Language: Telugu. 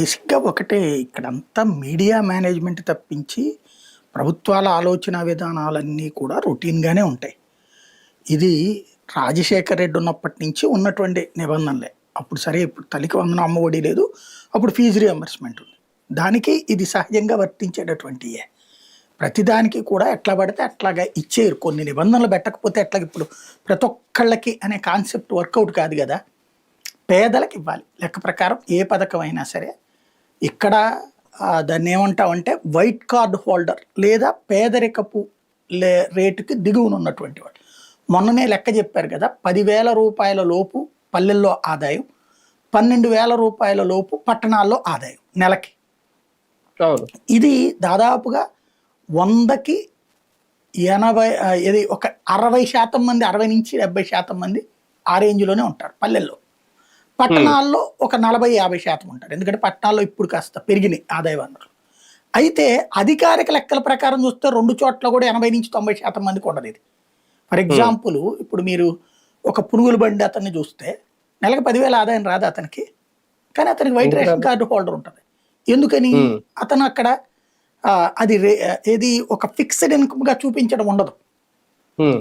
బేసిక్గా ఒకటే ఇక్కడంతా మీడియా మేనేజ్మెంట్ తప్పించి ప్రభుత్వాల ఆలోచన విధానాలన్నీ కూడా రొటీన్గానే ఉంటాయి. ఇది రాజశేఖర్ రెడ్డి ఉన్నప్పటి నుంచి ఉన్నటువంటి నిబంధనలే. అప్పుడు సరే ఇప్పుడు తల్లికి వందన అమ్మఒడి లేదు అప్పుడు ఫీజు రియంబర్స్మెంట్ ఉంది. దానికి ఇది సహజంగా వర్తించేటటువంటియే ప్రతిదానికి కూడా ఎట్లా పడితే అట్లాగా ఇచ్చేయరు. కొన్ని నిబంధనలు పెట్టకపోతే ఎట్లా ఇప్పుడు ప్రతి ఒక్కళ్ళకి అనే కాన్సెప్ట్ వర్కౌట్ కాదు కదా. పేదలకు ఇవ్వాలి. లెక్క ప్రకారం ఏ పథకం అయినా సరే ఇక్కడ దాన్ని ఏమంటామంటే వైట్ కార్డ్ హోల్డర్ లేదా పేదరికపు లే రేటుకి దిగువన ఉన్నటువంటి వాడు. మొన్ననే లెక్క చెప్పారు కదా పదివేల రూపాయల లోపు పల్లెల్లో ఆదాయం పన్నెండు వేల రూపాయల లోపు పట్టణాల్లో ఆదాయం నెలకి. ఇది దాదాపుగా వందకి ఎనభై ఇది ఒక అరవై శాతం మంది అరవై నుంచి డెబ్బై శాతం మంది ఆ రేంజ్లోనే ఉంటారు పల్లెల్లో. పట్టణాల్లో ఒక నలభై యాభై శాతం ఉంటారు. ఎందుకంటే పట్టణాల్లో ఇప్పుడు కాస్త పెరిగినాయి ఆదాయ వనరులు. అయితే అధికారిక లెక్కల ప్రకారం చూస్తే రెండు చోట్ల కూడా ఎనభై నుంచి తొంభై శాతం మందికి ఉండదు ఇది. ఫర్ ఎగ్జాంపుల్ ఇప్పుడు మీరు ఒక పునుగుల బండి అతన్ని చూస్తే నెలకు పదివేల ఆదాయం రాదు అతనికి. కానీ అతనికి వైట్ రేషన్ కార్డు హోల్డర్ ఉంటుంది. ఎందుకని? Hmm. అతను అక్కడ అది ఏది ఒక ఫిక్స్డ్ ఇన్కమ్గా చూపించడం ఉండదు. ఉమ్,